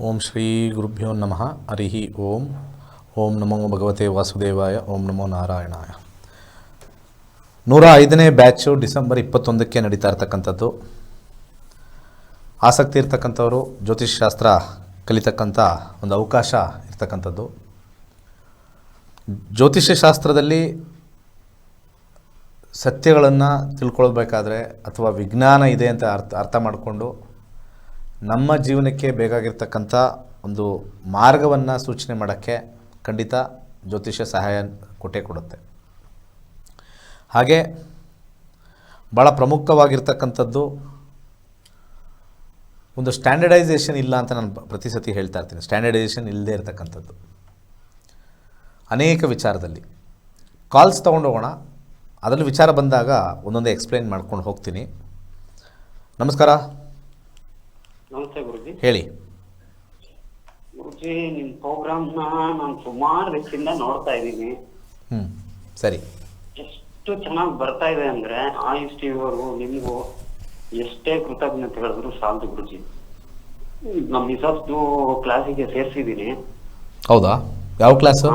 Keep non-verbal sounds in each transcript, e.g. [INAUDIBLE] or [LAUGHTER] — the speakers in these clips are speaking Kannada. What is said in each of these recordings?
ಓಂ ಶ್ರೀ ಗುರುಭ್ಯೋ ನಮಃ. ಹರಿಹಿ ಓಂ. ಓಂ ನಮೋ ಭಗವತೆ ವಾಸುದೇವಾಯ. ಓಂ ನಮೋ ನಾರಾಯಣಾಯ. ನೂರ ಐದನೇ ಬ್ಯಾಚು ಡಿಸೆಂಬರ್ ಇಪ್ಪತ್ತೊಂದಕ್ಕೆ ನಡೀತಾ ಇರ್ತಕ್ಕಂಥದ್ದು. ಆಸಕ್ತಿ ಇರ್ತಕ್ಕಂಥವರು ಜ್ಯೋತಿಷ್ ಶಾಸ್ತ್ರ ಕಲಿತಕ್ಕಂಥ ಒಂದು ಅವಕಾಶ ಇರ್ತಕ್ಕಂಥದ್ದು. ಜ್ಯೋತಿಷ್ಯ ಶಾಸ್ತ್ರದಲ್ಲಿ ಸತ್ಯಗಳನ್ನು ತಿಳ್ಕೊಳ್ಬೇಕಾದ್ರೆ ಅಥವಾ ವಿಜ್ಞಾನ ಇದೆ ಅಂತ ಅರ್ಥ ಅರ್ಥ ಮಾಡಿಕೊಂಡು ನಮ್ಮ ಜೀವನಕ್ಕೆ ಬೇಕಾಗಿರ್ತಕ್ಕಂಥ ಒಂದು ಮಾರ್ಗವನ್ನು ಸೂಚನೆ ಮಾಡೋಕ್ಕೆ ಖಂಡಿತ ಜ್ಯೋತಿಷ್ಯ ಸಹಾಯ ಕೊಟ್ಟೇ ಕೊಡುತ್ತೆ. ಹಾಗೆ ಭಾಳ ಪ್ರಮುಖವಾಗಿರ್ತಕ್ಕಂಥದ್ದು ಒಂದು ಸ್ಟ್ಯಾಂಡರ್ಡೈಸೇಷನ್ ಇಲ್ಲ ಅಂತ ನಾನು ಪ್ರತಿ ಸತಿ ಹೇಳ್ತಾ ಇರ್ತೀನಿ. ಸ್ಟ್ಯಾಂಡರ್ಡೈಸೇಷನ್ ಇಲ್ಲದೇ ಇರತಕ್ಕಂಥದ್ದು. ಅನೇಕ ವಿಚಾರದಲ್ಲಿ. ಕಾಲ್ಸ್ ತೊಗೊಂಡು ಹೋಗೋಣ ಅದರಲ್ಲಿ ವಿಚಾರ ಬಂದಾಗ ಒಂದೊಂದೇ ಎಕ್ಸ್ಪ್ಲೈನ್ ಮಾಡ್ಕೊಂಡು ಹೋಗ್ತೀನಿ. ನಮಸ್ಕಾರ. ನಮಸ್ತೆ ಗುರುಜಿ. ಹೇಳಿ. ಗುರುಜಿ ನಿಮ್ ಪ್ರೋಗ್ರಾಮ್ನ ನಾನು ಸುಮಾರು ದಿವಸದಿಂದ ನೋಡ್ತಾ ಇದ್ದೀನಿ. ಹ್ಞೂ ಸರಿ. ಎಷ್ಟು ಚೆನ್ನಾಗಿ ಬರ್ತಾ ಇದೆ ಅಂದ್ರೆ ಆಯುಷ್ ಟಿವಿ ಅವ್ರಿಗೂ ನಿಮ್ಗೂ ಎಷ್ಟೇ ಕೃತಜ್ಞತೆ ಹೇಳಿದ್ರು ಸಾಲದು ಗುರುಜಿ. ನಮ್ಮ ಮಿಸಸ್ದು ಕ್ಲಾಸಿಗೆ ಸೇರ್ಸಿದೀನಿ. ಹೌದಾ? ಯಾವ ಕ್ಲಾಸು.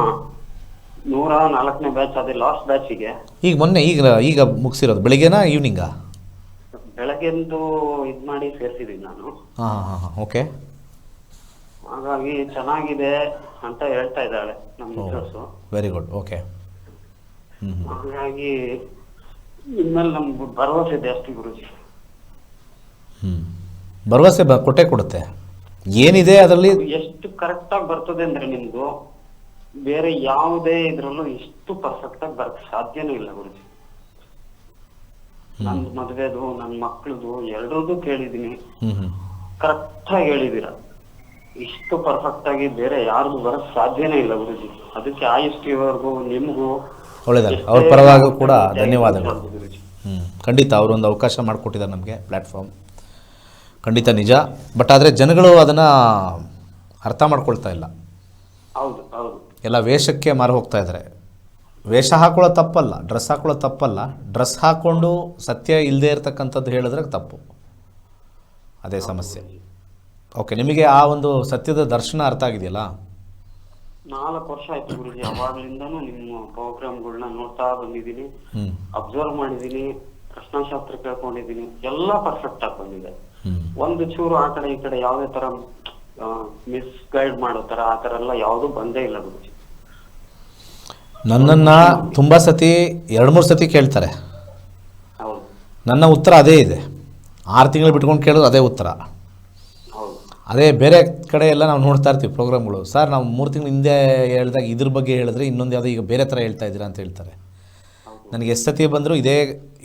ನೂರ ನಾಲ್ಕನೇ ಬ್ಯಾಚ್ ಅದೇ ಲಾಸ್ಟ್ ಬ್ಯಾಚಿಗೆ. ಈಗ ಮೊನ್ನೆ ಈಗ ಈಗ ಮುಗಿಸಿರೋದು ಬೆಳಿಗ್ಗೆನಾ ಈವ್ನಿಂಗಾ ಬೆಳಗ್ಗೆಂದು ಇದ್ ಮಾಡಿ ಸೇರ್ಸಿದೀನಿ ನಾನು. ಹಾಂ ಹಾಂ ಹಾಂ ಹಾಂ ಓಕೆ. ಹಾಗಾಗಿ ಚೆನ್ನಾಗಿದೆ ಅಂತ ಹೇಳ್ತಾ ಇದ್ದಾಳೆ ನಮ್ಮ ವೆರಿ ಗುಡ್ ಓಕೆ. ಹಾಗಾಗಿ ಇನ್ಮೇಲೆ ನಮ್ಗೆ ಭರವಸೆ ಜಾಸ್ತಿ ಗುರುಜಿ. ಹ್ಮ್. ಭರವಸೆ ಬ ಕೊಟ್ಟೇ ಕೊಡುತ್ತೆ. ಏನಿದೆ ಅದರಲ್ಲಿ? ಅದು ಎಷ್ಟು ಕರೆಕ್ಟ್ ಆಗಿ ಬರ್ತದೆ ಅಂದ್ರೆ ನಿಮ್ದು ಬೇರೆ ಯಾವುದೇ ಇದ್ರಲ್ಲೂ ಇಷ್ಟು ಪರ್ಫೆಕ್ಟ್ ಆಗಿ ಬರಕ್ ಸಾಧ್ಯನೇ ಇಲ್ಲ ಗುರುಜಿ. ನನ್ ಮದ್ವೆದು ನನ್ ಮಕ್ಳದು ಎರಡರದ್ದು ಕೇಳಿದೀನಿ ಕರೆಕ್ಟ್ ಆಗಿ ಹೇಳಿದೀರ ಇಷ್ಟು ಪರ್ಫೆಕ್ಟ್ ಆಗಿ ಬೇರೆ ಯಾರ್ದು ಬರಕ್ ಸಾಧ್ಯನೇ ಇಲ್ಲ ಗುರುಜಿ. ಅದಕ್ಕೆ ಆಯುಷ್ಟಿವರೆಗೂ ನಿಮಗೂ ಎಷ್ಟೇ ಅವ್ರ ಪರವಾಗಿ ಕೂಡ ಧನ್ಯವಾದಗಳು. ಖಂಡಿತ ಅವರೊಂದು ಅವಕಾಶ ಮಾಡಿಕೊಟ್ಟಿದ್ದಾರೆ ನಮಗೆ ಪ್ಲ್ಯಾಟ್ಫಾರ್ಮ್ ಖಂಡಿತ ನಿಜ. ಬಟ್ ಆದರೆ ಜನಗಳು ಅದನ್ನು ಅರ್ಥ ಮಾಡ್ಕೊಳ್ತಾ ಇಲ್ಲ. ಹೌದು ಹೌದು. ಎಲ್ಲ ವೇಷಕ್ಕೆ ಮಾರು ಹೋಗ್ತಾ ಇದ್ದಾರೆ ವೇಷ ಹಾಕೊಳ್ಳೋ ತಪ್ಪಲ್ಲ ಡ್ರೆಸ್ ಹಾಕೊಳ್ಳೋ ತಪ್ಪಲ್ಲ. ಡ್ರೆಸ್ ಹಾಕ್ಕೊಂಡು ಸತ್ಯ ಇಲ್ಲದೆ ಇರತಕ್ಕಂಥದ್ದು ಹೇಳಿದ್ರೆ ತಪ್ಪು. ಅದೇ ಸಮಸ್ಯೆ. ಓಕೆ ನಿಮಗೆ ಆ ಒಂದು ಸತ್ಯದ ದರ್ಶನ ಅರ್ಥ ಆಗಿದೆಯಲ್ಲ? ನಾಲ್ಕು ವರ್ಷ ಆಯ್ತು ಗುರುಜಿ ಅವಾಗ್ಲಿಂದಾನು ನಿಮ್ಮ ಪ್ರೋಗ್ರಾಮ್ಗಳನ್ನ ನೋಡ್ತಾ ಬಂದಿದ್ದೀನಿ. ಅಬ್ಸರ್ವ್ ಮಾಡಿದೀನಿ ಪ್ರಶ್ನಾಶಾಸ್ತ್ರ ಕೇಳ್ಕೊಂಡಿದೀನಿ ಎಲ್ಲ ಪರ್ಫೆಕ್ಟ್ ಆಗಿ ಬಂದಿದೆ. ಒಂದು ಚೂರು ಆ ಕಡೆ ಈ ಕಡೆ ಯಾವುದೇ ತರ ಮಿಸ್ ಗೈಡ್ ಮಾಡೋ ತರ ಆ ತರ ಎಲ್ಲ ಯಾವ್ದು ಬಂದೇ ಇಲ್ಲ ಗುರುಜಿ. ನನ್ನನ್ನು ತುಂಬ ಸತಿ ಎರಡು ಮೂರು ಸತಿ ಕೇಳ್ತಾರೆ. ನನ್ನ ಉತ್ತರ ಅದೇ ಇದೆ. ಆರು ತಿಂಗಳು ಬಿಟ್ಕೊಂಡು ಕೇಳೋದು ಅದೇ ಉತ್ತರ. ಅದೇ ಬೇರೆ ಕಡೆ ಎಲ್ಲ ನಾವು ನೋಡ್ತಾ ಇರ್ತೀವಿ ಪ್ರೋಗ್ರಾಮ್ಗಳು. ಸರ್ ನಾವು ಮೂರು ತಿಂಗಳು ಹಿಂದೆ ಹೇಳಿದಾಗ ಇದ್ರ ಬಗ್ಗೆ ಹೇಳಿದ್ರೆ ಇನ್ನೊಂದು ಯಾವುದೋ ಈಗ ಬೇರೆ ಥರ ಹೇಳ್ತಾ ಇದ್ದೀರಾ ಅಂತ ಹೇಳ್ತಾರೆ. ನನಗೆ ಎಷ್ಟು ಸತಿ ಬಂದರೂ ಇದೇ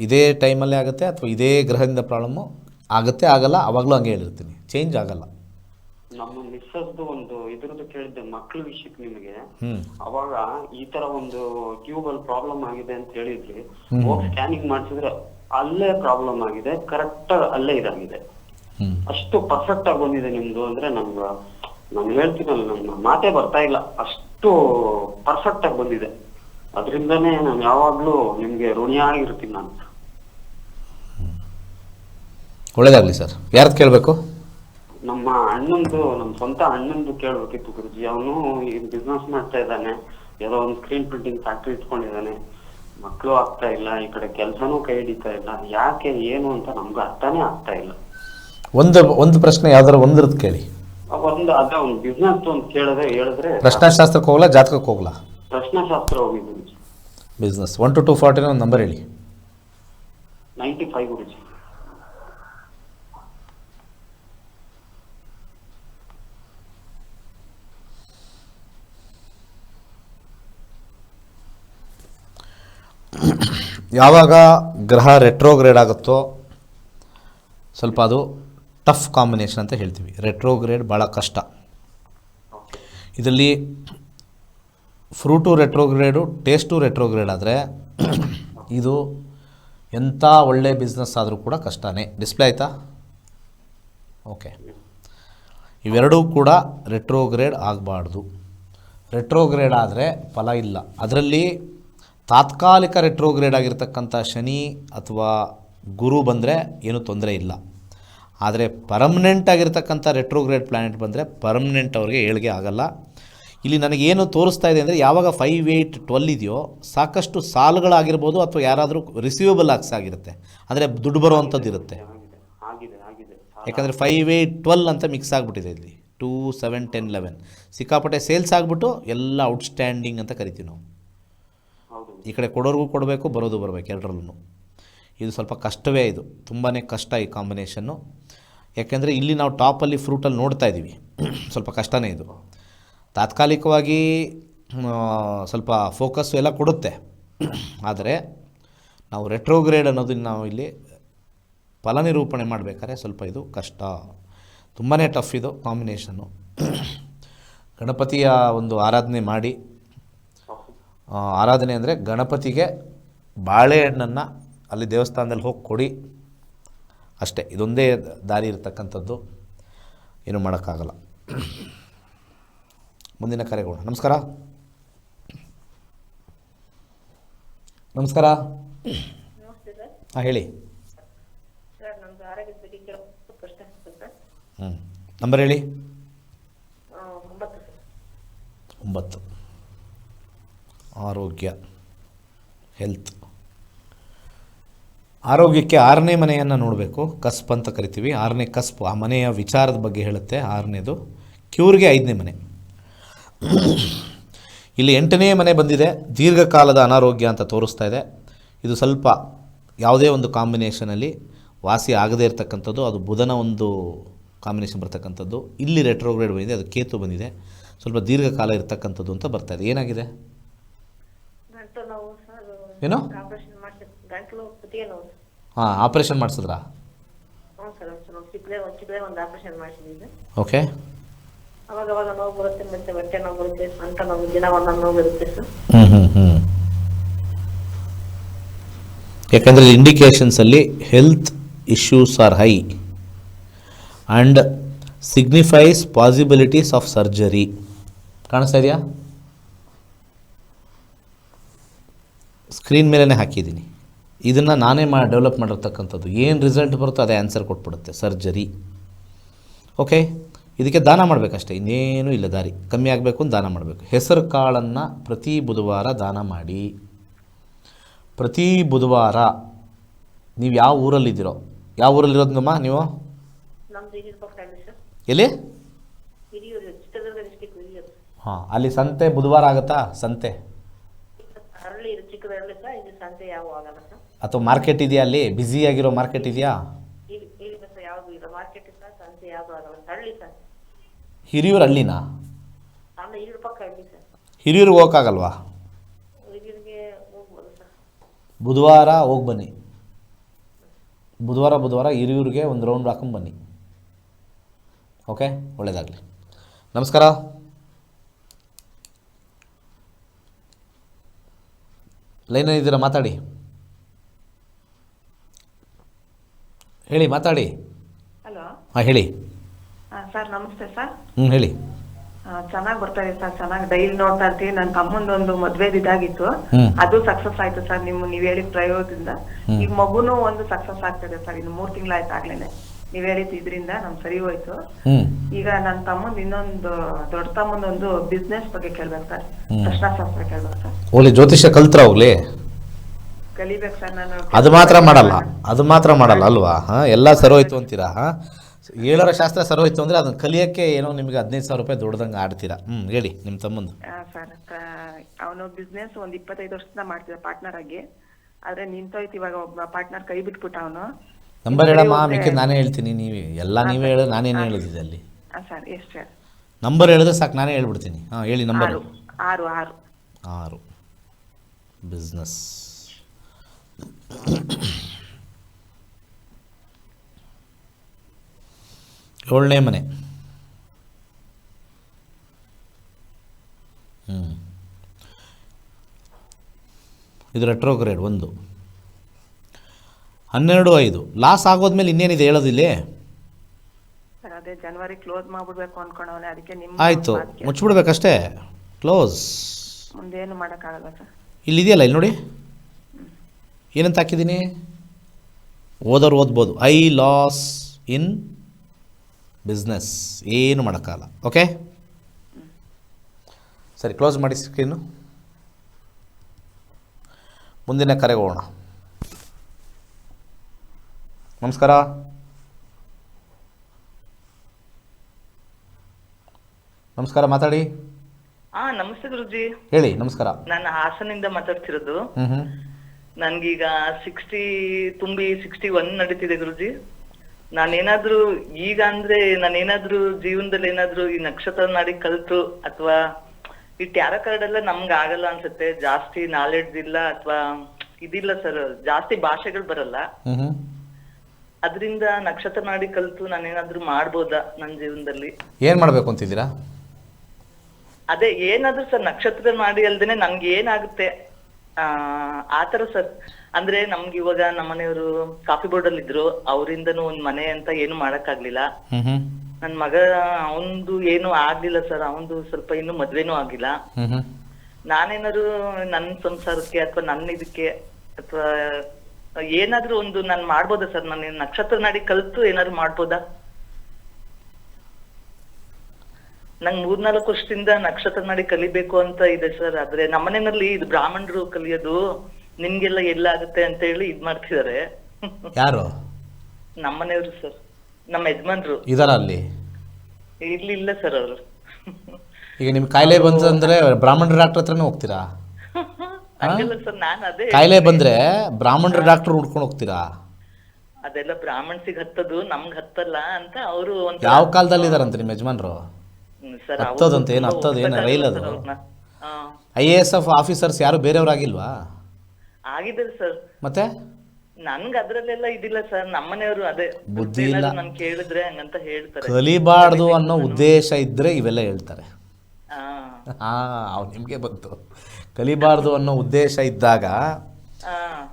ಇದೇ ಟೈಮಲ್ಲೇ ಆಗುತ್ತೆ ಅಥವಾ ಇದೇ ಗ್ರಹದಿಂದ ಪ್ರಾಬ್ಲಮ್ಮು ಆಗುತ್ತೆ ಆಗಲ್ಲ ಅವಾಗಲೂ ಹಂಗೆ ಹೇಳಿರ್ತೀನಿ. ಚೇಂಜ್ ಆಗಲ್ಲ. ನಮ್ಮ ಮಿಸ್ಸಸ್ದು ಒಂದು ಇದ್ರದ್ದು ಕೇಳಿದ್ದೆ ಮಕ್ಳ ವಿಷಯಕ್ಕೆ ನಿಮಗೆ. ಅವಾಗ ಈ ತರ ಒಂದು ಟ್ಯೂಬ್ ಅಲ್ಲಿ ಪ್ರಾಬ್ಲಮ್ ಆಗಿದೆ ಅಂತ ಹೇಳಿದ್ರಿ ಹೋಗಿ ಸ್ಕ್ಯಾನಿಂಗ್ ಮಾಡಿಸಿದ್ರೆ ಅಲ್ಲೇ ಪ್ರಾಬ್ಲಮ್ ಆಗಿದೆ ಕರೆಕ್ಟ್ ಅಲ್ಲೇ ಇದಾಗಿದೆ. ಅಷ್ಟು ಪರ್ಫೆಕ್ಟ್ ಆಗಿ ಬಂದಿದೆ ನಿಮ್ದು ಅಂದ್ರೆ ನಮ್ಗ ನಾನು ಹೇಳ್ತೀನಲ್ಲ ನನ್ನ ಮಾತೇ ಬರ್ತಾ ಇಲ್ಲ. ಅಷ್ಟು ಪರ್ಫೆಕ್ಟ್ ಆಗಿ ಬಂದಿದೆ. ಅದರಿಂದನೇ ನಾನು ಯಾವಾಗ್ಲೂ ನಿಮ್ಗೆ ಋಣಿಯಾಗಿರ್ತೀನಿ ನಾನು ಒಳ್ಳೇದಾಗ್ಲಿ ಸರ್. ಯಾರ್ದು ಕೇಳಬೇಕು? ನಮ್ಮ ಅಣ್ಣಂದು ನಮ್ಮ ಸ್ವಂತ ಅಣ್ಣಂದು ಕೇಳ್ಬೇಕಿತ್ತು ಗುರುಜಿ. ಅವನು ಈ ಬಿಸ್ನೆಸ್ ಮಾಡ್ತಾ ಇದ್ದಾನೆ. ಏನೋ ಒಂದು ಸ್ಕ್ರೀನ್ ಪ್ರಿಂಟಿಂಗ್ ಫ್ಯಾಕ್ಟ್ರಿ ಇಟ್ಕೊಂಡಿದ್ದಾನೆ. ಮಕ್ಕಳು ಆಗ್ತಾ ಇಲ್ಲ ಈ ಕಡೆ ಕೆಲಸನೂ ಕೈ ಹಿಡಿತಾ ಇಲ್ಲ. ಯಾಕೆ ಏನು ಅಂತ ನಮ್ಗೆ ಅರ್ಥನೇ ಆಗ್ತಾ ಇಲ್ಲ. ಒಂದು ಒಂದು ಪ್ರಶ್ನೆ ಯಾವ್ದಾರು ಒಂದ್ರದ್ದು ಕೇಳಿ. ಒಂದು ಅದೇ ಒಂದು ಬಿಸ್ನೆಸ್ ಒಂದು ಕೇಳಿದ್ರೆ ಹೇಳಿದ್ರೆ ಪ್ರಶ್ನಾಶಾಸ್ತ್ರಕ್ಕೆ ಹೋಗಲ್ಲ ಜಾತಕಕ್ಕೆ ಹೋಗಲ್ಲ ಪ್ರಶ್ನಾಶಾಸ್ತ್ರ ಹೋಗಿದ್ದೀನಿ. ಬಿಸ್ನೆಸ್ ಒನ್ ಟು ಟು ಫಾರ್ಟಿನ ಒಂದು ನಂಬರ್ ಹೇಳಿ. Ninety five Guruji. ಯಾವಾಗ ಗ್ರಹ ರೆಟ್ರೋಗ್ರೇಡ್ ಆಗುತ್ತೋ ಸ್ವಲ್ಪ ಅದು ಟಫ್ ಕಾಂಬಿನೇಷನ್ ಅಂತ ಹೇಳ್ತೀವಿ. ರೆಟ್ರೋಗ್ರೇಡ್ ಭಾಳ ಕಷ್ಟ. ಇದರಲ್ಲಿ ಫ್ರೂಟು ರೆಟ್ರೋಗ್ರೇಡು ಟೇಸ್ಟು ರೆಟ್ರೋಗ್ರೇಡ್ ಆದರೆ ಇದು ಎಂಥ ಒಳ್ಳೆ ಬಿಸ್ನೆಸ್ ಆದರೂ ಕೂಡ ಕಷ್ಟನೇ. ಡಿಸ್ಪ್ಲೇ ಆಯಿತಾ? ಓಕೆ ಇವೆರಡೂ ಕೂಡ ರೆಟ್ರೋಗ್ರೇಡ್ ಆಗಬಾರ್ದು. ರೆಟ್ರೋಗ್ರೇಡ್ ಆದರೆ ಫಲ ಇಲ್ಲ. ಅದರಲ್ಲಿ ತಾತ್ಕಾಲಿಕ ರೆಟ್ರೋಗ್ರೇಡ್ ಆಗಿರ್ತಕ್ಕಂಥ ಶನಿ ಅಥವಾ ಗುರು ಬಂದರೆ ಏನೂ ತೊಂದರೆ ಇಲ್ಲ. ಆದರೆ ಪರ್ಮನೆಂಟ್ ಆಗಿರ್ತಕ್ಕಂಥ ರೆಟ್ರೋಗ್ರೇಡ್ ಪ್ಲಾನೆಟ್ ಬಂದರೆ ಪರ್ಮನೆಂಟ್ ಅವ್ರಿಗೆ ಏಳಿಗೆ ಆಗಲ್ಲ. ಇಲ್ಲಿ ನನಗೇನು ತೋರಿಸ್ತಾ ಇದೆ ಅಂದರೆ ಯಾವಾಗ ಫೈವ್ ಏಯ್ಟ್ ಟ್ವೆಲ್ ಇದೆಯೋ ಸಾಕಷ್ಟು ಸಾಲುಗಳಾಗಿರ್ಬೋದು ಅಥವಾ ಯಾರಾದರೂ ರಿಸೀವಬಲ್ ಆಕ್ಸ್ ಆಗಿರುತ್ತೆ. ಅಂದರೆ ದುಡ್ಡು ಬರುವಂಥದ್ದು ಇರುತ್ತೆ. ಯಾಕಂದರೆ ಫೈವ್ ಏಯ್ಟ್ ಟ್ವೆಲ್ ಅಂತ ಮಿಕ್ಸ್ ಆಗಿಬಿಟ್ಟಿದೆ ಇಲ್ಲಿ. ಟೂ ಸೆವೆನ್ ಟೆನ್ ಲೆವೆನ್ ಸಿಕ್ಕಾಪಟ್ಟೆ ಸೇಲ್ಸ್ ಆಗಿಬಿಟ್ಟು ಎಲ್ಲ ಔಟ್ಸ್ಟ್ಯಾಂಡಿಂಗ್ ಅಂತ ಕರಿತೀವಿ ನಾವು. ಈ ಕಡೆ ಕೊಡೋರ್ಗೂ ಕೊಡಬೇಕು, ಬರೋದು ಬರಬೇಕು ಎರಡರಲ್ಲೂ ಇದು ಸ್ವಲ್ಪ ಕಷ್ಟವೇ ಇದು. ತುಂಬಾ ಕಷ್ಟ ಈ ಕಾಂಬಿನೇಷನ್ನು. ಯಾಕೆಂದರೆ ಇಲ್ಲಿ ನಾವು ಟಾಪಲ್ಲಿ ಫ್ರೂಟಲ್ಲಿ ನೋಡ್ತಾ ಇದ್ದೀವಿ. [CLEARS THROAT] ಸ್ವಲ್ಪ ಕಷ್ಟನೇ ಇದು. ತಾತ್ಕಾಲಿಕವಾಗಿ ಸ್ವಲ್ಪ ಫೋಕಸ್ಸು ಎಲ್ಲ ಕೊಡುತ್ತೆ. [CLEARS THROAT] ಆದರೆ ನಾವು ರೆಟ್ರೋಗ್ರೇಡ್ ಅನ್ನೋದನ್ನು ನಾವು ಇಲ್ಲಿ ಫಲನಿರೂಪಣೆ ಮಾಡಬೇಕಾದ್ರೆ ಸ್ವಲ್ಪ ಇದು ಕಷ್ಟ. ತುಂಬಾ ಟಫ್ ಇದು ಕಾಂಬಿನೇಷನ್ನು. [CLEARS THROAT] ಗಣಪತಿಯ ಒಂದು ಆರಾಧನೆ ಮಾಡಿ ಆರಾಧನೆ ಅಂದರೆ ಗಣಪತಿಗೆ ಬಾಳೆಹಣ್ಣನ್ನು ಅಲ್ಲಿ ದೇವಸ್ಥಾನದಲ್ಲಿ ಹೋಗಿ ಕೊಡಿ. ಅಷ್ಟೇ ಇದೊಂದೇ ದಾರಿ ಇರತಕ್ಕಂಥದ್ದು. ಏನು ಮಾಡೋಕ್ಕಾಗಲ್ಲ. ಮುಂದಿನ ಕರೆಗೋಣ ನಮಸ್ಕಾರ. ನಮಸ್ಕಾರ. ಹಾಂ ಹೇಳಿ. ಹ್ಞೂ ನಂಬರ್ ಹೇಳಿ. ಒಂಬತ್ತು. ಆರೋಗ್ಯ ಹೆಲ್ತ್ ಆರೋಗ್ಯಕ್ಕೆ ಆರನೇ ಮನೆಯನ್ನು ನೋಡಬೇಕು, ಕಸ್ಪ್ ಅಂತ ಕರಿತೀವಿ. ಆರನೇ ಕಸ್ಪ್ ಆ ಮನೆಯ ವಿಚಾರದ ಬಗ್ಗೆ ಹೇಳುತ್ತೆ. ಆರನೇದು, ಕ್ಯೂರ್ಗೆ ಐದನೇ ಮನೆ. ಇಲ್ಲಿ ಎಂಟನೇ ಮನೆ ಬಂದಿದೆ. ದೀರ್ಘಕಾಲದ ಅನಾರೋಗ್ಯ ಅಂತ ತೋರಿಸ್ತಾ ಇದೆ. ಇದು ಸ್ವಲ್ಪ ಯಾವುದೇ ಒಂದು ಕಾಂಬಿನೇಷನಲ್ಲಿ ವಾಸಿ ಆಗದೇ ಇರತಕ್ಕಂಥದ್ದು. ಅದು ಬುಧನ ಒಂದು ಕಾಂಬಿನೇಷನ್ ಬರ್ತಕ್ಕಂಥದ್ದು. ಇಲ್ಲಿ ರೆಟ್ರೋಗ್ರೇಡ್ ಬಂದಿದೆ. ಅದು ಕೇತು ಬಂದಿದೆ. ಸ್ವಲ್ಪ ದೀರ್ಘಕಾಲ ಇರತಕ್ಕಂಥದ್ದು ಅಂತ ಬರ್ತಾ ಇದೆ. ಏನಾಗಿದೆ? ಏನು? ಹಾಂ ಆಪ್ರೇಷನ್ ಮಾಡಿಸಿದ್ರಾ? ಓಕೆ. ಅವಾಗ ಅವಾಗ ನೋವು ಬರುತ್ತೆ ಮತ್ತೆ ಹೊಟ್ಟೆ ನೋವು ಬರುತ್ತೆ ಅಂತ ನೋವು ದಿನ ಒಂದೊಂದು ನೋವು ಇರುತ್ತೆ ಸರ್. ಹ್ಞೂ ಹ್ಞೂ ಹ್ಞೂ ಯಾಕಂದರೆ ಇಂಡಿಕೇಶನ್ಸಲ್ಲಿ health issues are high and signifies possibilities of surgery ಕಾಣಿಸ್ತಾ ಇದೆಯಾ? ಸ್ಕ್ರೀನ್ ಮೇಲೇ ಹಾಕಿದ್ದೀನಿ. ಇದನ್ನು ನಾನೇ ಮಾ ಡೆವಲಪ್ ಮಾಡಿರ್ತಕ್ಕಂಥದ್ದು. ಏನು ರಿಸಲ್ಟ್ ಬರುತ್ತೋ ಅದೇ ಆನ್ಸರ್ ಕೊಟ್ಬಿಡುತ್ತೆ ಸರ್ಜರಿ ಓಕೆ ಇದಕ್ಕೆ ದಾನ ಮಾಡಬೇಕಷ್ಟೇ. ಇನ್ನೇನೂ ಇಲ್ಲ ದಾರಿ. ಕಮ್ಮಿ ಆಗಬೇಕು ಅಂತ ದಾನ ಮಾಡಬೇಕು. ಹೆಸರು ಕಾಳನ್ನು ಪ್ರತಿ ಬುಧವಾರ ದಾನ ಮಾಡಿ. ಪ್ರತಿ ಬುಧವಾರ ನೀವು ಯಾವ ಊರಲ್ಲಿದ್ದೀರೋ ಯಾವ ಊರಲ್ಲಿರೋದಮ್ಮ ನೀವು? ಎಲ್ಲಿ? ಹಾಂ ಅಲ್ಲಿ ಸಂತೆ ಬುಧವಾರ ಆಗುತ್ತಾ? ಸಂತೆ ಅರಳಿ ಇದು ಚಿಕ್ಕದ ಅರಳಿ ಸರ್ ಇದು ಸಂತೆ ಯಾವ ಆಗಲ್ಲ ಸರ್ ಅಥವಾ ಮಾರ್ಕೆಟ್ ಇದೆಯಾ ಅಲ್ಲಿ? ಮಾರ್ಕೆಟ್ ಇದೆಯಾ? ಯಾವುದು ಇಲ್ಲ. Market sir. ಹಿರಿಯೂರು ಹಳ್ಳಿನಾ? ಹಿರಿಯೂರು ಹಿರಿಯೂರಿಗೆ ಹೋಗೋಕ್ಕಾಗಲ್ವಾ? ಬುಧವಾರ ಹೋಗಿ ಬನ್ನಿ. ಬುಧವಾರ ಬುಧವಾರ ಹಿರಿಯೂರಿಗೆ ಒಂದು ರೌಂಡ್ ಹಾಕೊಂಡು ಬನ್ನಿ. ಓಕೆ ಒಳ್ಳೆಯದಾಗಲಿ ನಮಸ್ಕಾರ. ಲೈನಲ್ಲಿ ಇದ್ದೀರಾ ಮಾತಾಡಿ. ಹೇಳಿ ಮಾತಾಡಿ. ಹಲೋ. ಹಾಂ ಹೇಳಿ. ಸರ್ ನಮಸ್ತೆ ಸರ್. ಹ್ಞೂ ಹೇಳಿ. ಚೆನ್ನಾಗಿ ಬರ್ತಾ ಇದೆ ಸರ್ ಚೆನ್ನಾಗಿ ಡೈಲಿ ನೋಡ್ತಾ ಇರ್ತೀವಿ ನನ್ನ ತಮ್ಮಂದು ಒಂದು ಮದ್ವೆದ್ ಇದಾಗಿತ್ತು. ಹ್ಮ್. ಅದು ಸಕ್ಸಸ್ ಆಯ್ತು ಸರ್ ನಿಮ್ ನೀವ್ ಹೇಳಿದ ಪ್ರಯೋಗದಿಂದ. ಈಗ ಮಗುನು ಒಂದು ಸಕ್ಸಸ್ ಆಗ್ತದೆ ಸರ್ ಇನ್ನು ಮೂರ್ ತಿಂಗಳಾಯ್ತು ಆಗ್ಲೇನೆ ನೀವ್ ಹೇಳಿದ ಇದ್ರಿಂದ ನಮ್ ಸರಿ ಹೋಯ್ತು. ಹ್ಞೂ ಈಗ ನನ್ನ ತಮ್ಮಂದ್ ಇನ್ನೊಂದು ದೊಡ್ಡ ತಮ್ಮಂದ್ ಒಂದು ಬಿಸ್ನೆಸ್ ಬಗ್ಗೆ ಕೇಳ್ಬೇಕು ಸರ್. ಪ್ರಶ್ನಾಶಾಸ್ತ್ರ ಕೇಳ್ಬೇಕು ಸರ್. ಓಲಿ ಜ್ಯೋತಿಷ್ಯ ಕಲ್ತ್ರ ಹೋಗ್ಲಿ ಅದು ಮಾತ್ರ ಮಾಡಲ್ಲ ಅದು ಮಾತ್ರ ಮಾಡಲ್ಲ ಅಲ್ವಾ? ಹಾ ಎಲ್ಲ ಸರೋಯ್ತು ಅಂತೀರಾ? ಹಾ? ಏಳರ ಶಾಸ್ತ್ರ ಸರೋಯ್ತು ಅಂದ್ರೆ ಅದನ್ನ ಕಲಿಯಕ್ಕೆ ಏನೋ ನಿಮಗೆ ಹದಿನೈದು ಸಾವಿರ ರೂಪಾಯಿ ದೊಡ್ಡದಂಗ ಆಡ್ತೀರಾ? ಹ್ಮ್ ಹೇಳಿ ನಿಮ್ಮ ತಮ್ಮಂದು. ಸರ್ ಅವನು ಬಿಸ್ನೆಸ್ ಒಂದ್ ಇಪ್ಪತ್ತೈದು ವರ್ಷದಿಂದ ಮಾಡ್ತಿದ್ದ ಪಾರ್ಟ್ನರ್ ಆಗಿ. ಆದ್ರೆ ನಿಂತೋಯ್ತು ಇವಾಗ ಒಬ್ಬ ಪಾರ್ಟ್ನರ್ ಕೈ ಬಿಟ್ಬಿಟ್ಟ ಅವನು. ನಂಬರ್ ಹೇಳಮ್ಮ ಮಿಕ್ಕಿ ನಾನೇ ಹೇಳ್ತೀನಿ ನೀವು. ಎಲ್ಲ ನೀವೇ ಹೇಳೋದು ನಾನೇನು ಹೇಳಿದ್ದೆ ಅಲ್ಲಿ? ಸರ್ ಎಷ್ಟು ಸರ್ ನಂಬರ್ ಹೇಳಿದ್ರೆ ಸಾಕು ನಾನೇ ಹೇಳ್ಬಿಡ್ತೀನಿ. ಹಾಂ ಹೇಳಿ ನಂಬರ್. ಆರು ಆರು ಆರು. ಬಿಸ್ನೆಸ್ [COUGHS] ಏಳನೇ ಮನೆ. ಹ್ಞೂ ಇದು ರೆಟ್ರೋಗ್ರೇಡ್ ಒಂದು. ಹನ್ನೆರಡು ಐದು. ಲಾಸ್ ಆಗೋದ್ಮೇಲೆ ಇನ್ನೇನಿದೆ ಹೇಳೋದಿಲ್ಲಿ? ಅದೇ ಜನವರಿ ಕ್ಲೋಸ್ ಮಾಡ್ಬಿಡ್ಬೇಕು ಅನ್ಕೊಂಡವನೇ ಅದಕ್ಕೆ ನಿಮ್ಮ ಆಯ್ತು. ಮುಚ್ಚಿಬಿಡ್ಬೇಕಷ್ಟೇ. ಕ್ಲೋಸ್ ಮುಂದೇನು ಮಾಡಕ್ಕಾಗಲ್ಲ ಸರ್. ಇಲ್ಲಿದೆಯಲ್ಲ ಇಲ್ಲಿ ನೋಡಿ. ಏನಂತ ಹಾಕಿದ್ದೀನಿ? ಓದೋರು ಓದ್ಬೋದು. I loss in business. ಏನು ಮಾಡೋಕ್ಕಾಗಲ್ಲ. ಓಕೆ? ಸರಿ ಕ್ಲೋಸ್ ಮಾಡಿ ಸ್ಕ್ರೀನು. ಮುಂದಿನ ಕರೆಗೆ ಹೋಗೋಣ ನಮಸ್ಕಾರ. ನಮಸ್ಕಾರ ಮಾತಾಡಿ. ಹಾ ನಮಸ್ತೆ ಗುರುಜಿ. ಹೇಳಿ ನಮಸ್ಕಾರ. ನಾನು ಹಾಸನಿಂದ ಮಾತಾಡ್ತಿರೋದು. ನನ್ಗೀಗ ಸಿಕ್ಸ್ಟಿ ತುಂಬಿ ಸಿಕ್ಸ್ಟಿ ಒನ್ ನಡೀತಿದೆ ಗುರುಜಿ. ನಾನೇನಾದ್ರೂ ಈಗ ಅಂದ್ರೆ ನಾನೇನಾದ್ರೂ ಜೀವನದಲ್ಲಿ ಏನಾದ್ರೂ ಈ ನಕ್ಷತ್ರ ನಾಡಿ ಕಲ್ತು ಅಥವಾ ಈ ಟ್ಯಾರೋ ಕಾರ್ಡ್ ಎಲ್ಲ ನಮ್ಗೆ ಆಗಲ್ಲ ಅನ್ಸುತ್ತೆ. ಜಾಸ್ತಿ ನಾಲೆಡ್ಜ್ ಇಲ್ಲ ಅಥವಾ ಇದಿಲ್ಲ ಸರ್ ಜಾಸ್ತಿ ಭಾಷೆಗಳು ಬರಲ್ಲ. ಅದರಿಂದ ನಕ್ಷತ್ರ ನಾಡಿ ಕಲ್ತು ನಾನೇನಾದ್ರೂ ಮಾಡ್ಬೋದಾ ನನ್ನ ಜೀವನದಲ್ಲಿ? ಏನ್ ಮಾಡ್ಬೇಕು ಅಂತಿದ್ದೀರಾ? ಅದೇ ಏನಾದ್ರೂ ಸರ್ ನಕ್ಷತ್ರ ಮಾಡಿ ಅಲ್ದೇನೆ ನಮ್ಗೆ ಏನಾಗುತ್ತೆ ಆ ಆತರ ಸರ್. ಅಂದ್ರೆ ನಮ್ಗೆ ಇವಾಗ ನಮ್ಮನೆಯವರು ಕಾಫಿ ಬೋರ್ಡ್ ಅಲ್ಲಿ ಇದ್ರು ಅವರಿಂದನು ಒಂದ್ ಮನೆ ಅಂತ ಏನು ಮಾಡಕ್ ಆಗ್ಲಿಲ್ಲ ನನ್ ಮಗ ಅವಂದು ಏನು ಆಗ್ಲಿಲ್ಲ ಸರ್ ಅವಂದು ಸ್ವಲ್ಪ ಇನ್ನು ಮದ್ವೆನೂ ಆಗಿಲ್ಲ. ಹ್ಞೂ ನಾನೇನಾದ್ರು ನನ್ ಸಂಸಾರಕ್ಕೆ ಅಥವಾ ನನ್ನ ಇದಕ್ಕೆ ಅಥವಾ ಏನಾದ್ರೂ ಒಂದು ನಾನ್ ಮಾಡ್ಬೋದಾ ಸರ್? ನಾನು ನಕ್ಷತ್ರ ನಾಡಿ ಕಲ್ತು ಏನಾದ್ರು ಮಾಡ್ಬೋದಾ? ನಂಗ್ ಮೂರ್ನಾಲ್ಕು ವರ್ಷದಿಂದ ನಕ್ಷತ್ರ ನಾಡಿ ಕಲಿಬೇಕು ಅಂತ ಇದೆ ಸರ್. ಆದ್ರೆ ನಮ್ಮನೆಯಲ್ಲಿ ಇದು ಬ್ರಾಹ್ಮಣರು ಕಲಿಯೋದು ನಿಮ್ಗೆಲ್ಲ ಎಲ್ಲ ಆಗುತ್ತೆ ಅಂತ ಹೇಳಿ ಇದ್ ಮಾಡ್ತಿದಾರೆ. ಯಾರು? ನಮ್ಮನೆಯವರು ಸರ್. ನಮ್ಮ ಯಜಮಾನ್ರು. ಇದಾರ ಅಲ್ಲಿ? ಇಲ್ಲಿ ಇಲ್ಲ ಸರ್ ಅವರು. ಈಗ ನಿಮ್ ಕಾಯಿಲೆ ಬಂತಂದ್ರೆ ಬ್ರಾಹ್ಮಣರ ಡಾಕ್ಟರ್ ಹತ್ರನೇ ಹೋಗ್ತೀರಾ? [LAUGHS] ಹಂಗಲ್ಲ ಸರ್ ನಾನ್ ಅದೇ ಕಾಯಿಲೆ ಬಂದ್ರೆ ಬ್ರಾಹ್ಮಣರ ಡಾಕ್ಟರ್ ಹುಡ್ಕೊಂಡು ಹೋಗ್ತೀರಾ? ಅದೆಲ್ಲ ಬ್ರಾಹ್ಮಣ್ಸಿಗೆ ಹತ್ತದು ನಮ್ಗ್ ಹತ್ತಲ್ಲ ಅಂತ ಅವರು ಒಂದ್ ಯಾವ ಕಾಲದಲ್ಲಿ ಇದಾರಂತೆ ನಿಮ್ಮ ಯಜಮಾನ್ರು? ಹತ್ತೋದಂತೆ ಏನು ಹತ್ತೋದು ಏನು ರೈಲ್ ಅದು? I A S F officers ಯಾರು ಬೇರೆಯವ್ರಾಗಿಲ್ವಾ? ಆಗಿದ್ದಾರೆ ಸರ್. ಮತ್ತೆ? ನನ್ಗ್ ಅದ್ರಲ್ಲೆಲ್ಲ ಇದಿಲ್ಲ ಸರ್. ನಮ್ಮನೆಯವರು ಅದೇ ಬುದ್ಧಿ ಇಲ್ಲ. ನಾನು ಕೇಳಿದ್ರೆ ಹಂಗಂತ ಹೇಳ್ತಾರೆ. ಕಲಿಬಾರ್ದು ಅನ್ನೋ ಉದ್ದೇಶ ಇದ್ರೆ ಇವೆಲ್ಲ ಹೇಳ್ತಾರೆ. ಹಾಂ. ಅವ್ನು ನಿಮಗೆ ಬಂತು. ಕಲಿಬಾರ್ದು ಅನ್ನೋ ಉದ್ದೇಶ ಇದ್ದಾಗ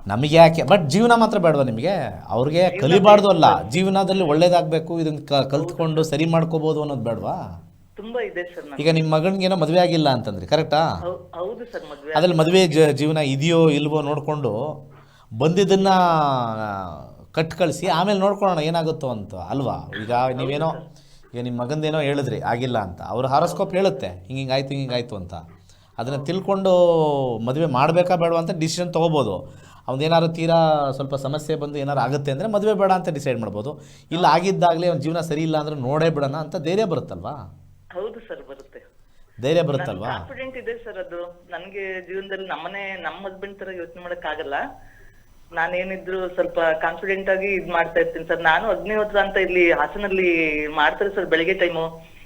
ನಮಗೆ ಯಾಕೆ? ಬಟ್ ಜೀವನ ಮಾತ್ರ ಬೇಡವಾ ನಿಮಗೆ? ಅವ್ರಿಗೆ ಕಲಿಬಾರ್ದು ಅಲ್ಲ. ಜೀವನದಲ್ಲಿ ಒಳ್ಳೇದಾಗಬೇಕು ಇದನ್ನ ಕಲ್ತ್ಕೊಂಡು ಸರಿ ಮಾಡ್ಕೋಬೋದು ಅನ್ನೋದು ಬೇಡವಾ? ತುಂಬಾ ಇದೆ ಸರ್ ಈಗ ನಿಮ್ಮ ಮಗನಿಗೇನೋ ಮದುವೆ ಆಗಿಲ್ಲ ಅಂತಂದ್ರಿ ಕರೆಕ್ಟಾ? ಹೌದು ಸರ್ ಮದುವೆ ಅದ್ರಲ್ಲಿ ಮದುವೆ ಜೀವನ ಇದೆಯೋ ಇಲ್ವೋ ನೋಡಿಕೊಂಡು ಬಂದಿದ್ದನ್ನ ಕಟ್ ಕಳಿಸಿ ಆಮೇಲೆ ನೋಡ್ಕೊಳೋಣ ಏನಾಗುತ್ತೋ ಅಂತ ಅಲ್ವಾ? ಈಗ ನೀವೇನೋ ಈಗ ನಿಮ್ಮ ಮಗಂದೇನೋ ಹೇಳಿದ್ರಿ ಆಗಿಲ್ಲ ಅಂತ. ಅವ್ರ ಹಾರೋಸ್ಕೋಪ್ ಹೇಳುತ್ತೆ ಹಿಂಗೆ ಹಿಂಗಾಯ್ತು ಹಿಂಗಾಯ್ತು ಅಂತ. ಅದನ್ನು ತಿಳ್ಕೊಂಡು ಮದುವೆ ಮಾಡಬೇಕಾ ಬೇಡ ಅಂತ ಡಿಸಿಷನ್ ತೊಗೋಬೋದು. ಅವ್ನೇನಾದ್ರು ತೀರಾ ಸ್ವಲ್ಪ ಸಮಸ್ಯೆ ಬಂದು ಏನಾರು ಆಗುತ್ತೆ ಅಂದರೆ ಮದುವೆ ಬೇಡ ಅಂತ ಡಿಸೈಡ್ ಮಾಡ್ಬೋದು. ಇಲ್ಲ ಆಗಿದ್ದಾಗಲೇ ಅವ್ನ ಜೀವನ ಸರಿ ಇಲ್ಲ ಅಂದರೆ ನೋಡೇ ಬಿಡೋಣ ಅಂತ ಧೈರ್ಯ ಬರುತ್ತಲ್ವಾ? ಧೈರ್ಯ ಬರುತ್ತಲ್ವಾ? ಕಾನ್ಫಿಡೆಂಟ್ ಇದೆ ಸರ್ ಅದು. ನನ್ಗೆ ಜೀವನದಲ್ಲಿ ನಮ್ಮನೆ ನಮ್ಮ ಹಸ್ಬೆಂಡ್ ತರ ಯೋಚನೆ ಮಾಡಕ್ ಆಗಲ್ಲ ನಾನೇನಿದ್ರು ಸ್ವಲ್ಪ ಕಾನ್ಫಿಡೆಂಟ್ ಆಗಿ ಇದ್ ಮಾಡ್ತಾ ಇರ್ತೀನಿ ಸರ್. ನಾನು ಅಗ್ನಿಹೋತ್ರ ಅಂತ ಇಲ್ಲಿ ಹಾಸನಲ್ಲಿ ಮಾಡ್ತಾರೆ ಸರ್ ಬೆಳಿಗ್ಗೆ ಟೈಮು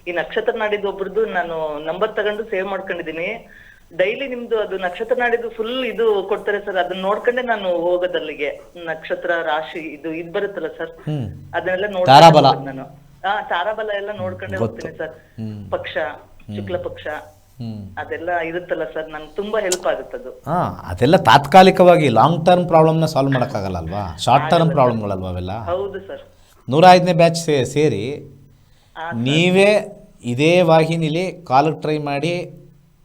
ಈ ನಕ್ಷತ್ರ ನಾಡಿದ್ದು ಒಬ್ರದ್ದು ನಾನು ನಂಬರ್ ತಗೊಂಡು ಸೇವ್ ಮಾಡ್ಕೊಂಡಿದೀನಿ ಡೈಲಿ ನಿಮ್ದು ಅದು ನಕ್ಷತ್ರ ನಾಡಿದ್ದು ಫುಲ್ ಇದು ಕೊಡ್ತಾರೆ ಸರ್. ಅದನ್ನ ನೋಡ್ಕೊಂಡೆ ನಾನು ಹೋಗೋದಲ್ಲಿಗೆ ನಕ್ಷತ್ರ ರಾಶಿ ಇದು ಇದ್ ಬರುತ್ತಲ್ಲ ಸರ್. ಅದನ್ನೆಲ್ಲ ನೋಡ್ತಾ ನೋಡ್ಕೊಂಡು ನಾನು. ಹಾ ತಾರಾಬಲ ಎಲ್ಲ ನೋಡ್ಕೊಂಡೆ ಹೋಗ್ತೀನಿ ಸರ್. ಪಕ್ಷ. ಶುಕ್ಲ ಪಕ್ಷ. ಅದೆಲ್ಲ ಇರುತ್ತಲ್ಲ ಸರ್ ನಂಗೆ ತುಂಬಾ ಹೆಲ್ಪ್ ಆಗುತ್ತದು. ಹಾ ಅದೆಲ್ಲ ತಾತ್ಕಾಲಿಕವಾಗಿ ಲಾಂಗ್ ಟರ್ಮ್ ಪ್ರಾಬ್ಲಮ್ನ ಸಾಲ್ವ್ ಮಾಡೋಕ್ಕಾಗಲ್ಲ ಅಲ್ವಾ? ಶಾರ್ಟ್ ಟರ್ಮ್ ಪ್ರಾಬ್ಲಮ್ಗಳಲ್ವಾ ಅವೆಲ್ಲ? ಹೌದು ಸರ್. ನೂರ ಐದನೇ ಬ್ಯಾಚ್ ಸೇರಿ ನೀವೇ ಇದೇ ವಾಹಿನಿಲಿ ಕಾಲಕ್ಕೆ ಟ್ರೈ ಮಾಡಿ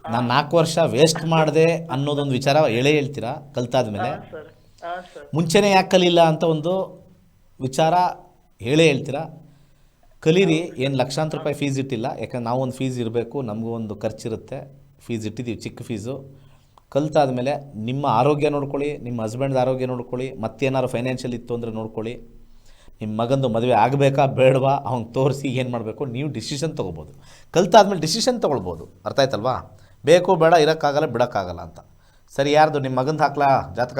ನಾನು ನಾಲ್ಕು ವರ್ಷ ವೇಸ್ಟ್ ಮಾಡಿದೆ ಅನ್ನೋದೊಂದು ವಿಚಾರ ಎಳೆ ಹೇಳ್ತೀರಾ? ಹಾ ಸರ್ ಮುಂಚೆನೇ ಯಾಕೆ ಕಲಿಲ್ಲ ಅಂತ ಒಂದು ವಿಚಾರ ಹೇಳೇ ಹೇಳ್ತೀರಾ? ಕಲೀರಿ, ಏನು ಲಕ್ಷಾಂತರ ರೂಪಾಯಿ ಫೀಸ್ ಇಟ್ಟಿಲ್ಲ. ಯಾಕಂದ್ರೆ ನಾವೊಂದು ಫೀಸ್ ಇರಬೇಕು, ನಮಗೂ ಒಂದು ಖರ್ಚಿರುತ್ತೆ. ಫೀಸ್ ಇಟ್ಟಿದ್ದೀವಿ ಚಿಕ್ಕ ಫೀಸು ಕಲ್ತಾದ್ಮೇಲೆ ನಿಮ್ಮ ಆರೋಗ್ಯ ನೋಡ್ಕೊಳ್ಳಿ, ನಿಮ್ಮ ಹಸ್ಬೆಂಡ್ದು ಆರೋಗ್ಯ ನೋಡ್ಕೊಳ್ಳಿ, ಮತ್ತೇನಾದ್ರು ಫೈನಾನ್ಷಿಯಲ್ ಇತ್ತು ಅಂದರೆ ನೋಡ್ಕೊಳ್ಳಿ. ನಿಮ್ಮ ಮಗಂದು ಮದುವೆ ಆಗಬೇಕಾ ಬೇಡವಾ ಅವ್ನಿಗೆ ತೋರಿಸಿ ಏನು ಮಾಡಬೇಕು, ನೀವು ಡಿಸಿಷನ್ ತೊಗೋಬೋದು. ಕಲ್ತಾದ್ಮೇಲೆ ಡಿಸಿಷನ್ ತೊಗೊಳ್ಬೋದು. ಅರ್ಥ ಆಯ್ತಲ್ವಾ? ಬೇಕು, ಬೇಡ, ಇರೋಕ್ಕಾಗಲ್ಲ, ಬಿಡೋಕ್ಕಾಗಲ್ಲ ಅಂತ. ಸರಿ, ಯಾರ್ದು? ನಿಮ್ಮ ಮಗಂದು ಹಾಕ್ಲಾ, ಜಾತಕ?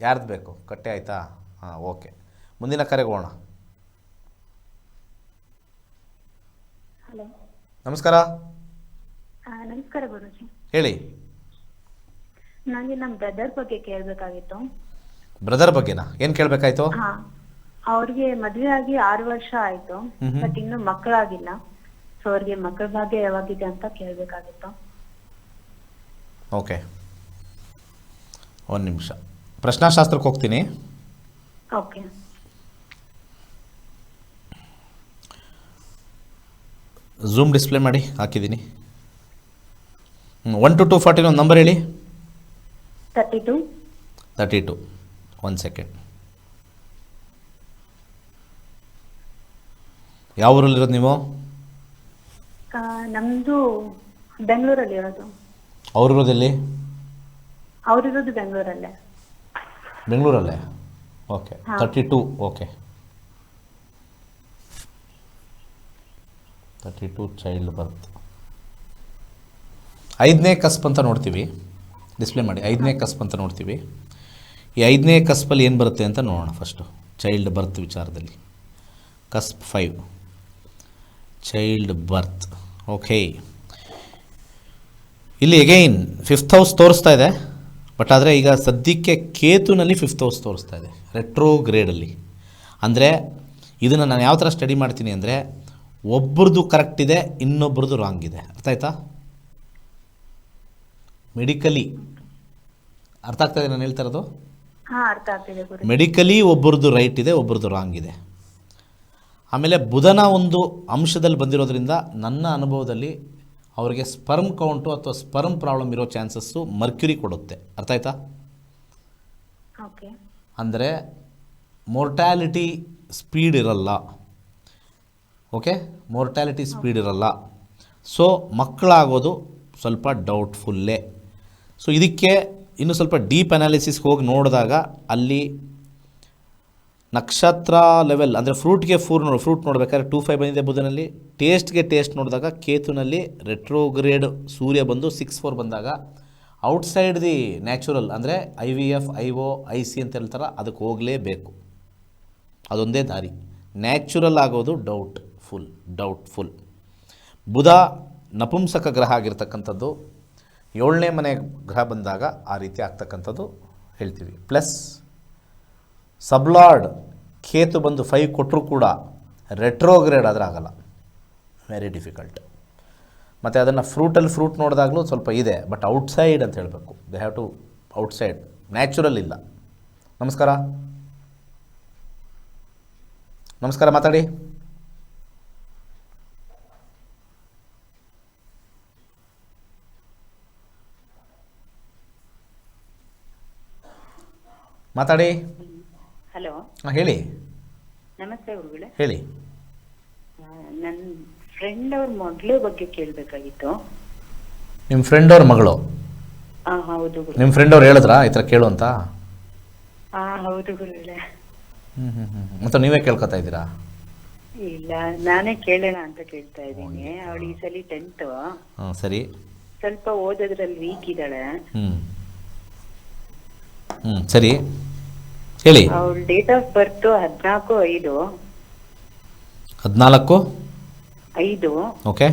ಯಾರ್ದು ಬೇಕು? ಕಟ್ಟೆ ಆಯಿತಾ? ಹಾಂ, ಓಕೆ. ಮುಂದಿನ ಕರೆಗೆ ಹೋಗೋಣ ಹಲೋ ನಮಸ್ಕಾರ. ನಮಸ್ಕಾರ ಗುರುಜಿ. ಹೇಳಿ. ನನಗೆ ನಮ್ಮ ಬ್ರದರ್ ಬಗ್ಗೆ ಕೇಳಬೇಕಾಗಿತ್ತು. ಬ್ರದರ್ ಬಗ್ಗೆನಾ? ಏನು ಕೇಳಬೇಕಾಯ್ತು? ಹಾ ಅವ್ರಿಗೆ ಮದುವೆ ಆಗಿ ಆರು ವರ್ಷ ಆಯ್ತು ಮ್ಹೂ. ಬಟ್ ಇನ್ನು ಮಕ್ಕಳಾಗಿಲ್ಲ. ಸೊ ಅವ್ರಿಗೆ ಮಕ್ಕಳ ಭಾಗ್ಯ ಯಾವಾಗಿದೆ ಅಂತ ಕೇಳಬೇಕಾಗಿತ್ತು. ಓಕೆ ಒಂದು ನಿಮಿಷ. ಪ್ರಶ್ನಾಶಾಸ್ತ್ರಕ್ಕೆ ಹೋಗ್ತೀನಿ. ಓಕೆ ಝೂಮ್ ಡಿಸ್ಪ್ಲೇ ಮಾಡಿ ಹಾಕಿದ್ದೀನಿ. ಒನ್ ಟು ಟು ಫಾರ್ಟಿನ ಒಂದು ನಂಬರ್ ಹೇಳಿ. Thirty two thirty two one second ಯಾವ ಊರಲ್ಲಿರೋದು ನೀವು ನಮ್ಮದು ಬೆಂಗಳೂರಲ್ಲಿ ಇರೋದು. ಅವ್ರಿರೋದೆಲ್ಲಿ ಅವ್ರಿರೋದು ಬೆಂಗಳೂರಲ್ಲೇ. ಬೆಂಗಳೂರಲ್ಲೇ? Okay. Thirty two okay thirty two child birth ಐದನೇ ಕಸ್ಪ್ ಅಂತ ನೋಡ್ತೀವಿ. ಡಿಸ್ಪ್ಲೇ ಮಾಡಿ. ಐದನೇ ಕಸ್ಪ್ ಅಂತ ನೋಡ್ತೀವಿ. ಈ ಐದನೇ ಕಸ್ಪಲ್ಲಿ ಏನು ಬರುತ್ತೆ ಅಂತ ನೋಡೋಣ ಫಸ್ಟು ಚೈಲ್ಡ್ ಬರ್ತ್ ವಿಚಾರದಲ್ಲಿ. Cusp five child birth okay ಇಲ್ಲಿ ಎಗೈನ್ ಫಿಫ್ತ್ ಹೌಸ್ ತೋರಿಸ್ತಾ ಇದೆ. ಬಟ್ ಆದರೆ ಈಗ ಸದ್ಯಕ್ಕೆ ಕೇತುನಲ್ಲಿ ಫಿಫ್ತ್ ಹೌಸ್ ತೋರಿಸ್ತಾ ಇದೆ. ರೆಟ್ರೋ ಗ್ರೇಡಲ್ಲಿ ಅಂದರೆ ಇದನ್ನು ನಾನು ಯಾವ ಥರ ಸ್ಟಡಿ ಮಾಡ್ತೀನಿ ಅಂದರೆ ಒಬ್ರದ್ದು ಕರೆಕ್ಟ್ ಇದೆ ಇನ್ನೊಬ್ರದ್ದು ರಾಂಗ್ ಇದೆ. ಅರ್ಥ ಆಯ್ತಾ? ಮೆಡಿಕಲಿ ಅರ್ಥ ಆಗ್ತಾ ಇದೆ ನಾನು ಹೇಳ್ತಾ ಇರೋದು? ಆಗ್ತಿದೆ ಮೆಡಿಕಲಿ ಒಬ್ಬರದ್ದು ರೈಟ್ ಇದೆ ಒಬ್ಬರದು ರಾಂಗ್ ಇದೆ. ಆಮೇಲೆ ಬುಧನ ಒಂದು ಅಂಶದಲ್ಲಿ ಬಂದಿರೋದ್ರಿಂದ ನನ್ನ ಅನುಭವದಲ್ಲಿ ಅವರಿಗೆ ಸ್ಪರ್ಮ್ ಕೌಂಟು ಅಥವಾ ಸ್ಪರ್ಮ್ ಪ್ರಾಬ್ಲಮ್ ಇರೋ ಚಾನ್ಸಸ್ಸು ಮರ್ಕ್ಯುರಿ ಕೊಡುತ್ತೆ. ಅರ್ಥ ಆಯ್ತಾ? ಓಕೆ ಅಂದರೆ ಮೋರ್ಟ್ಯಾಲಿಟಿ ಸ್ಪೀಡ್ ಇರಲ್ಲ. ಓಕೆ ಮೋರ್ಟ್ಯಾಲಿಟಿ ಸ್ಪೀಡ್ ಇರಲ್ಲ. ಸೊ ಮಕ್ಕಳಾಗೋದು ಸ್ವಲ್ಪ ಡೌಟ್ಫುಲ್ಲೇ ಸೊ ಇದಕ್ಕೆ ಇನ್ನು ಸ್ವಲ್ಪ ಡೀಪ್ ಅನಾಲಿಸಿಸ್ಗೆ ಹೋಗಿ ನೋಡಿದಾಗ ಅಲ್ಲಿ ನಕ್ಷತ್ರ ಲೆವೆಲ್ ಅಂದರೆ ಫ್ರೂಟ್ಗೆ ಫೂರ್ ನೋಡಿ ಫ್ರೂಟ್ ನೋಡಬೇಕಾದ್ರೆ ಟೂ ಫೈವ್ ಬಂದಿದೆ ಬುಧನಲ್ಲಿ. ಟೇಸ್ಟ್ಗೆ ಟೇಸ್ಟ್ ನೋಡಿದಾಗ ಕೇತುನಲ್ಲಿ ರೆಟ್ರೋಗ್ರೇಡ್ ಸೂರ್ಯ ಬಂದು ಸಿಕ್ಸ್ ಫೋರ್ ಬಂದಾಗ ಔಟ್ಸೈಡ್ ದಿ ನ್ಯಾಚುರಲ್ ಅಂದರೆ I V F I O I C ಅಂತ ಹೇಳ್ತಾರೆ, ಅದಕ್ಕೆ ಹೋಗಲೇಬೇಕು. ಅದೊಂದೇ ದಾರಿ. ನ್ಯಾಚುರಲ್ ಆಗೋದು ಡೌಟ್ ಫುಲ್ ಡೌಟ್ಫುಲ್ ಬುಧ ನಪುಂಸಕ ಗ್ರಹ ಆಗಿರ್ತಕ್ಕಂಥದ್ದು. ಏಳನೇ ಮನೆ ಗ್ರಹ ಬಂದಾಗ ಆ ರೀತಿ ಆಗ್ತಕ್ಕಂಥದ್ದು ಹೇಳ್ತೀವಿ. ಪ್ಲಸ್ ಸಬ್ಲಾರ್ಡ್ ಖೇತು ಬಂದು ಫೈವ್ ಕೊಟ್ಟರೂ ಕೂಡ ರೆಟ್ರೋಗ್ರೇಡ್ ಆದರೆ ಆಗಲ್ಲ. ವೆರಿ ಡಿಫಿಕಲ್ಟ್ ಮತ್ತು ಅದನ್ನು ಫ್ರೂಟಲ್ಲಿ ಫ್ರೂಟ್ ನೋಡಿದಾಗಲೂ ಸ್ವಲ್ಪ ಇದೆ ಬಟ್ ಔಟ್ಸೈಡ್ ಅಂತ ಹೇಳಬೇಕು. They have to outside natural ಇಲ್ಲ. ನಮಸ್ಕಾರ. ನಮಸ್ಕಾರ ಮಾತಾಡಿ. ಮಾತಾಡಿ. ಹಲೋ. ಹಾಂ ಹೇಳಿ. ನಮಸ್ತೆ ಗುರುಗಳೇ. ಹೇಳಿ. ನನ್ನ ಫ್ರೆಂಡ್ ಅವ್ರ ಮಗಳ ಬಗ್ಗೆ ಕೇಳಬೇಕಾಗಿತ್ತು. ನಿಮ್ಮ ಫ್ರೆಂಡ್ ಅವ್ರ ಮಗಳು? ಆ ಹೌದು ಗುರು. ನಿಮ್ಮ ಫ್ರೆಂಡ್ ಅವ್ರು ಹೇಳಿದ್ರಾ? ಈ ಥರ ಕೇಳು ಅಂತ? ಆ ಹೌದು ಗುರುಗಳೇ. ಹ್ಞೂ ಹ್ಞೂ ಹ್ಞೂ ಮತ್ತು ನೀವೇ ಕೇಳ್ಕೊತಾ ಇದ್ದೀರಾ? ಇಲ್ಲ ನಾನೇ ಕೇಳೋಣ ಅಂತ ಕೇಳ್ತಾ ಇದ್ದೀನಿ. ಅವಳು ಈ ಸಲ ಟೆಂತ್ ಸರಿ. ಸ್ವಲ್ಪ ಓದೋದ್ರಲ್ಲಿ ವೀಕ್ ಇದ್ದಾಳೆ. ಹ್ಞೂ ಹ್ಞೂ ಸರಿ. ಹೇಳಿ. ಅವ್ರ ಡೇಟ್ ಆಫ್ ಬರ್ತ್ ಹದ್ನಾಲ್ಕು ಐದು. ಹದಿನಾಲ್ಕು? ಐದು. ಓಕೆ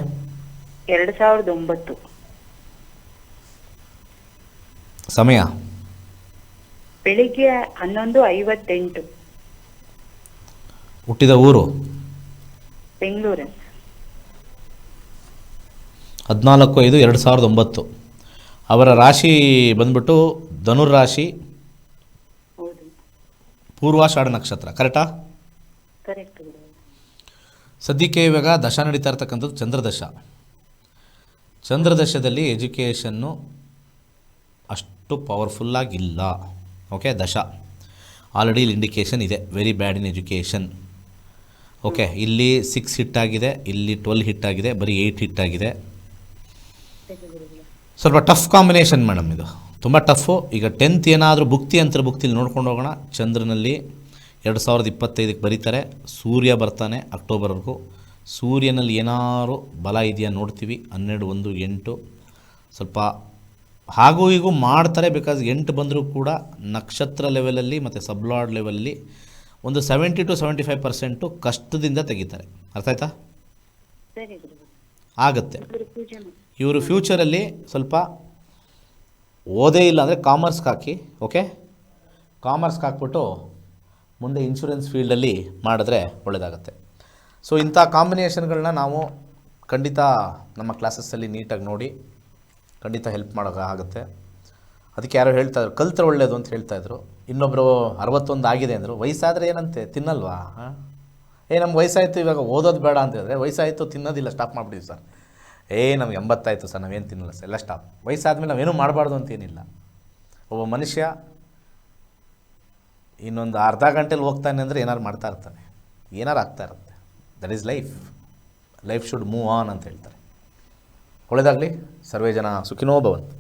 ಎರಡ್ ಸಾವಿರದ ಒಂಬತ್ತು. ಸಮಯ? ಬೆಳಿಗ್ಗೆ ಹನ್ನೊಂದು ಐವತ್ತೆಂಟು. ಹುಟ್ಟಿದ ಊರು? ಬೆಂಗಳೂರು. ಹದಿನಾಲ್ಕು ಐದು ಎರಡು ಸಾವಿರದ ಒಂಬತ್ತು. ಅವರ ರಾಶಿ ಬಂದ್ಬಿಟ್ಟು ಧನುರ್ ರಾಶಿ ಪೂರ್ವಾಷಾಢ ನಕ್ಷತ್ರ ಕರೆಕ್ಟಾ? ಕರೆಕ್ಟ್ ಸದ್ಯಕ್ಕೆ ಇವಾಗ ದಶ ನಡೀತಾ ಇರ್ತಕ್ಕಂಥದ್ದು ಚಂದ್ರದಶ. ಚಂದ್ರದಶದಲ್ಲಿ ಎಜುಕೇಷನ್ನು ಅಷ್ಟು ಪವರ್ಫುಲ್ಲಾಗಿಲ್ಲ ಓಕೆ ದಶ. ಆಲ್ರೆಡಿ ಇಲ್ಲಿ ಇಂಡಿಕೇಷನ್ ಇದೆ. Very bad in education okay ಇಲ್ಲಿ ಸಿಕ್ಸ್ ಹಿಟ್ ಆಗಿದೆ ಇಲ್ಲಿ ಟ್ವೆಲ್ ಹಿಟ್ ಆಗಿದೆ ಬರೀ ಏಯ್ಟ್ ಹಿಟ್ ಆಗಿದೆ. ಸ್ವಲ್ಪ ಟಫ್ ಕಾಂಬಿನೇಷನ್ ಮೇಡಮ್ ಇದು. ತುಂಬ ಟಫು ಈಗ ಟೆಂತ್ ಏನಾದರೂ ಭುಕ್ತಿ ಅಂತರ ಭುಕ್ತಿಲಿ ನೋಡ್ಕೊಂಡು ಹೋಗೋಣ. ಚಂದ್ರನಲ್ಲಿ ಎರಡು ಸಾವಿರದ ಇಪ್ಪತ್ತೈದಕ್ಕೆ ಬರೀತಾರೆ. ಸೂರ್ಯ ಬರ್ತಾನೆ ಅಕ್ಟೋಬರ್ವರೆಗೂ. ಸೂರ್ಯನಲ್ಲಿ ಏನಾದ್ರು ಬಲ ಇದೆಯಾ ನೋಡ್ತೀವಿ. ಹನ್ನೆರಡು ಒಂದು ಎಂಟು. ಸ್ವಲ್ಪ ಹಾಗೂ ಹೀಗೂ ಮಾಡ್ತಾರೆ ಬಿಕಾಸ್ ಎಂಟು ಬಂದರೂ ಕೂಡ ನಕ್ಷತ್ರ ಲೆವೆಲಲ್ಲಿ ಮತ್ತು ಸಬ್ಲಾರ್ಡ್ ಲೆವೆಲಲ್ಲಿ ಒಂದು seventy two seventy five percent ಕಷ್ಟದಿಂದ ತೆಗಿತಾರೆ. ಅರ್ಥ ಆಯ್ತಾ? ಆಗುತ್ತೆ. ಇವರು ಫ್ಯೂಚರಲ್ಲಿ ಸ್ವಲ್ಪ ಓದೇ ಇಲ್ಲ ಅಂದರೆ ಕಾಮರ್ಸ್ಗೆ ಹಾಕಿ ಓಕೆ ಕಾಮರ್ಸ್ಗೆ ಹಾಕ್ಬಿಟ್ಟು ಮುಂದೆ ಇನ್ಶೂರೆನ್ಸ್ ಫೀಲ್ಡಲ್ಲಿ ಮಾಡಿದ್ರೆ ಒಳ್ಳೆಯದಾಗುತ್ತೆ ಸೊ ಇಂಥ ಕಾಂಬಿನೇಷನ್ಗಳನ್ನ ನಾವು ಖಂಡಿತ ನಮ್ಮ ಕ್ಲಾಸಸ್ಸಲ್ಲಿ ನೀಟಾಗಿ ನೋಡಿ, ಖಂಡಿತ ಹೆಲ್ಪ್ ಮಾಡೋಕೆ ಆಗುತ್ತೆ. ಅದಕ್ಕೆ ಯಾರೋ ಹೇಳ್ತಾಯಿದ್ರು ಕಲ್ತ್ರೆ ಒಳ್ಳೆಯದು ಅಂತ ಹೇಳ್ತಾಯಿದ್ರು ಇನ್ನೊಬ್ಬರು ಅರವತ್ತೊಂದು ಆಗಿದೆ ಅಂದರು, ವಯಸ್ಸಾದರೆ ಏನಂತೆ, ತಿನ್ನಲ್ವಾ? ಹಾಂ? ಏ, ನಮ್ಗೆ ವಯಸ್ಸಾಯಿತು, ಇವಾಗ ಓದೋದು ಬೇಡ ಅಂತ ಹೇಳಿದ್ರೆ, ವಯಸ್ಸಾಯಿತು, ತಿನ್ನೋದಿಲ್ಲ ಸ್ಟಾಪ್ ಮಾಡಿಬಿಡಿ ಸರ್. ಏ, ನಮ್ಗೆ ಎಂಬತ್ತಾಯಿತು ಸರ್, ನಾವೇನು ತಿನ್ನಲ್ಲ ಸರ್, ಎಲ್ಲ ಸ್ಟಾಪ್ ವಯಸ್ಸಾದಮೇಲೆ ನಾವೇನು ಮಾಡಬಾರ್ದು ಅಂತೇನಿಲ್ಲ. ಒಬ್ಬ ಮನುಷ್ಯ ಇನ್ನೊಂದು ಅರ್ಧ ಗಂಟೆಲಿ ಹೋಗ್ತಾನೆ ಅಂದರೆ ಏನಾರು ಮಾಡ್ತಾ ಇರ್ತಾನೆ. ಏನಾರು ಆಗ್ತಾ ಇರುತ್ತೆ. That is life life should move on ಅಂತ ಹೇಳ್ತಾರೆ. ಒಳ್ಳೆಯದಾಗಲಿ ಸರ್ವೇ ಜನ ಸುಖಿನೋ ಭವಂತು.